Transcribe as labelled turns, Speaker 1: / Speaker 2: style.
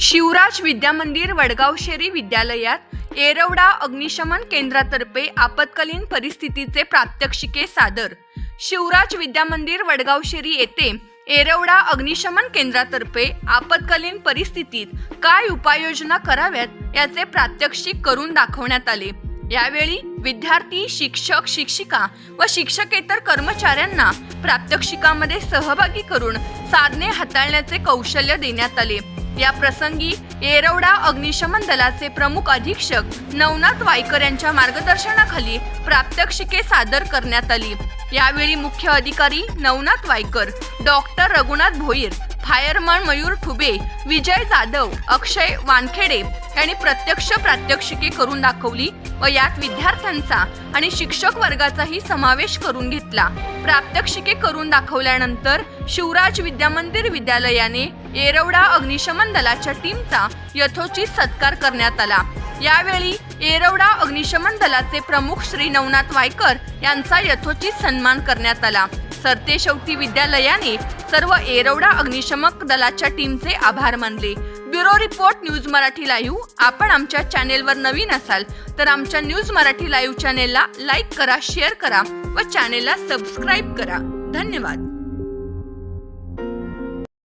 Speaker 1: शिवराज विद्यामंदिर वडगावशेरी विद्यालयात येरवडा अग्निशमन केंद्रातर्फे आपत्कालीन परिस्थितीचे प्रात्यक्षिके सादर. शिवराज विद्यामंदिर वडगावशेरी येथे येरवडा अग्निशमन केंद्रातर्फे आपत्कालीन परिस्थितीत काय उपाययोजना कराव्यात याचे प्रात्यक्षिक करून दाखवण्यात आले. यावेळी विद्यार्थी शिक्षक शिक्षिका व शिक्षकेतर कर्मचाऱ्यांना प्रात्यक्षिकामध्ये सहभागी करून साधने हाताळण्याचे कौशल्य देण्यात आले. या प्रसंगी येरवडा अग्निशमन दलाचे प्रमुख अधीक्षक नवनाथ वायकर यांच्या मार्गदर्शनाखाली प्रात्यक्षिके सादर करण्यात आली. यावेळी मुख्य अधिकारी नवनाथ वायकर डॉक्टर रघुनाथ भोईर फायरमन मयूर ठुबे विजय जाधव अक्षय वानखेडे यांनी प्रत्यक्ष प्रात्यक्षिके करून दाखवली व यात विद्यार्थ्यांचा आणि शिक्षक वर्गाचाही समावेश करून घेतला. प्रात्यक्षिके करून दाखवल्यानंतर शिवराज विद्यामंदिर विद्यालयाने येरवडा अग्निशमन दलाच्या टीमचा यथोचित सत्कार करण्यात आला. यावेळी येरवडा अग्निशमन दलाचे प्रमुख श्री नवनाथ वायकर यांचा यथोचित सन्मान करण्यात आला. सरते शेवटी विद्यालयाने सर्व येरवडा अग्निशमक दलाच्या टीमचे आभार मानले. Bureau report news Marathi live. आपण आमच्या चॅनेलवर नवीन असाल तर आमच्या न्यूज मराठी लाईव्ह चॅनेलला लाईक करा शेअर करा व चॅनेलला सबस्क्राईब करा. धन्यवाद.